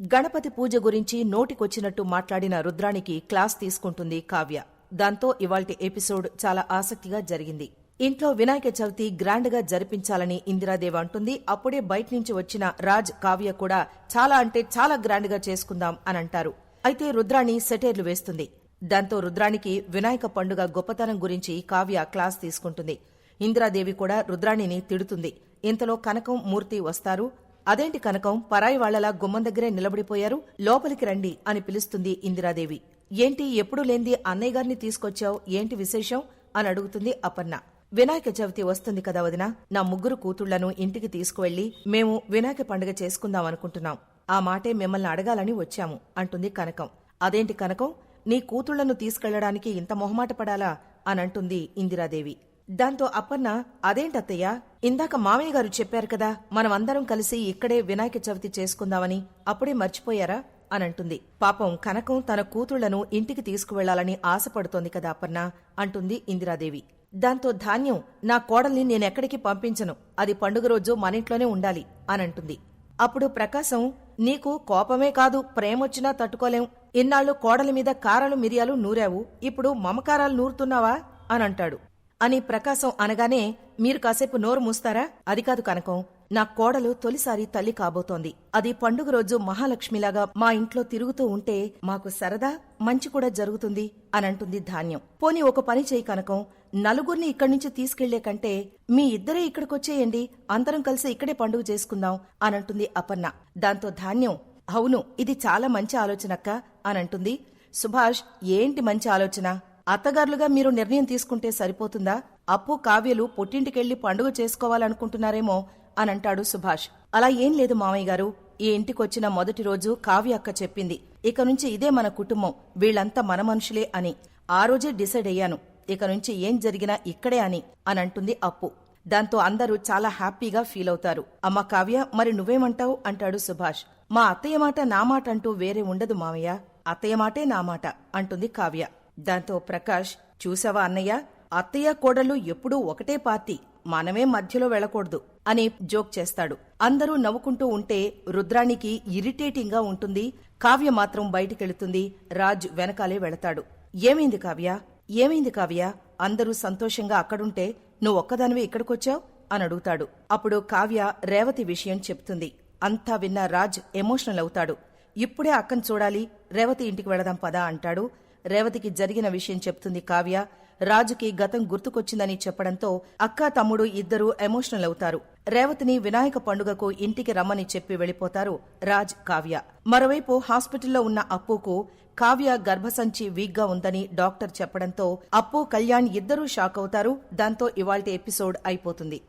గణపతి పూజ గురించి నోటికొచ్చినట్టు మాట్లాడిన రుద్రానికి క్లాస్ తీసుకుంటుంది కావ్య. దాంతో ఇవాల్టి ఎపిసోడ్ చాలా ఆసక్తిగా జరిగింది. ఇంట్లో వినాయక చవితి గ్రాండ్గా జరిపించాలని ఇందిరాదేవి అంటుంది. అప్పుడే బయట నుంచి వచ్చిన రాజ్ కావ్య కూడా చాలా అంటే చాలా గ్రాండ్గా చేసుకుందాం అని అంటారు. అయితే రుద్రాణి సెటైర్లు వేస్తుంది. దాంతో రుద్రానికి వినాయక పండుగ గొప్పతనం గురించి కావ్య క్లాస్ తీసుకుంటుంది. ఇందిరాదేవి కూడా రుద్రాణిని తిడుతుంది. ఇంతలో కనకం మూర్తి వస్తారు. అదేంటి కనకం? పరాయి వాళ్ళలా గుమ్మం దగ్గరే నిలబడిపోయారు? లోపలికి రండి అని పిలుస్తుంది ఇందిరాదేవి. ఏంటి ఎప్పుడు లేంది అన్నయ్య గారిని తీసుకొచ్చావు? ఏంటి విశేషం? అని అడుగుతుంది అపర్ణ. వినాయక చవితి వస్తుంది కదా వదిన. నా ముగ్గురు కూతుళ్ళను ఇంటికి తీసుకువెళ్ళి మేము వినాయక పండుగ చేసుకుందాం అనుకుంటున్నాం. ఆ మాటే మిమ్మల్ని అడగాలని వచ్చాము అంటుంది కనకం. అదేంటి కనకం? నీ కూతుళ్ళను తీసుకెళ్ళడానికి ఇంత మొహమాట పడాలా? అనంటుంది ఇందిరాదేవి. దాంతో అప్పన్న అదేంటత్తయ్యా ఇందాక మామయ్య గారు చెప్పారు కదా మనమందరం కలిసి ఇక్కడే వినాయక చవితి చేసుకుందామని అప్పుడే మర్చిపోయారా? అనంటుంది పాపం కనకం తన కూతుళ్ళను ఇంటికి తీసుకువెళ్ళాలని ఆశపడుతోంది కదా అప్పన్న అంటుంది ఇందిరాదేవి. దాంతో ధాన్యం నా కోడల్ని నేనెక్కడికి పంపించను అది పండుగ రోజు మన ఇంట్లోనే ఉండాలి అనంటుంది అప్పుడు ప్రకాశం నీకు కోపమే కాదు ప్రేమొచ్చినా తట్టుకోలేం ఇన్నాళ్ళు కోడలి మీద కారాలు మిరియాలు నూరావు ఇప్పుడు మమకారాలు నూరుతున్నావా? అనంటాడు అని ప్రకాశం అనగానే మీరు కాసేపు నోరు మూస్తారా? అది కాదు కనకం నా కోడలు తొలిసారి తల్లి కాబోతోంది. అది పండుగ రోజు మహాలక్ష్మిలాగా మా ఇంట్లో తిరుగుతూ ఉంటే మాకు సరదా మంచి కూడా జరుగుతుంది అనంటుంది ధాన్యం. పోనీ ఒక పని చేయి కనకం నలుగురిని ఇక్కడి నుంచి తీసుకెళ్ళే కంటే మీ ఇద్దరే ఇక్కడికొచ్చేయండి అందరం కలిసి ఇక్కడే పండుగ చేసుకుందాం అనంటుంది అపర్ణ. దాంతో ధాన్యం అవును ఇది చాలా మంచి ఆలోచనక్క అనంటుంది. సుభాష్ ఏంటి మంచి ఆలోచన? అత్తగారులుగా మీరు నిర్ణయం తీసుకుంటే సరిపోతుందా? అప్పు కావ్యలు పుట్టింటికెళ్ళి పండుగ చేసుకోవాలనుకుంటున్నారేమో అనంటాడు సుభాష్. అలా ఏం లేదు మామయ్య గారు. ఈ ఇంటికొచ్చిన మొదటి రోజు కావ్య అక్క చెప్పింది. ఇక నుంచి ఇదే మన కుటుంబం. వీళ్ళంతా మన మనుషులే అని. ఆ రోజే డిసైడ్ అయ్యాను. ఇక నుంచి ఏం జరిగినా ఇక్కడే అని అనంటుంది అప్పు. దాంతో అందరూ చాలా హ్యాపీగా ఫీల్ అవుతారు. అమ్మ కావ్య మరి నువ్వేమంటావు? అంటాడు సుభాష్. మా అత్తయ్య మాట నా మాట అంటూ వేరే ఉండదు మామయ్య. అత్తయ్య మాటే నా మాట అంటుంది కావ్య. దాంతో ప్రకాష్ చూసావా అన్నయ్య? అత్తయ్య కోడలు ఎప్పుడూ ఒకటే పార్టీ మనమే మధ్యలో వెళ్ళకూడదు అని జోక్ చేస్తాడు. అందరూ నవ్వుకుంటూ ఉంటే రుద్రానికి ఇరిటేటింగ్గా ఉంటుంది కావ్య మాత్రం బయటికెళుతుంది రాజ్ వెనకాలే వెళతాడు. ఏమైంది కావ్య? ఏమైంది కావ్య? అందరూ సంతోషంగా అక్కడుంటే నువ్వు ఒక్కదానివే ఇక్కడికొచ్చావు? అని అడుగుతాడు. అప్పుడు కావ్య రేవతి విషయం చెప్తుంది. అంతా విన్న రాజ్ ఎమోషనల్ అవుతాడు. ఇప్పుడే అక్కను చూడాలి రేవతి ఇంటికి వెళదాం పదా అంటాడు. రేవతికి జరిగిన విషయం చెప్తుంది కావ్య. రాజుకి గతం గుర్తుకొచ్చిందని చెప్పడంతో అక్కా తమ్ముడు ఇద్దరూ ఎమోషనల్ అవుతారు. రేవతిని వినాయక పండుగకు ఇంటికి రమ్మని చెప్పి వెళ్ళిపోతారు రాజ్ కావ్య. మరోవైపు హాస్పిటల్లో ఉన్న అప్పుకు కావ్య గర్భసంచి వీక్గా ఉందని డాక్టర్ చెప్పడంతో అప్పు కళ్యాణ్ ఇద్దరూ షాక్ అవుతారు. దాంతో ఇవాల్టి ఎపిసోడ్ అయిపోతుంది.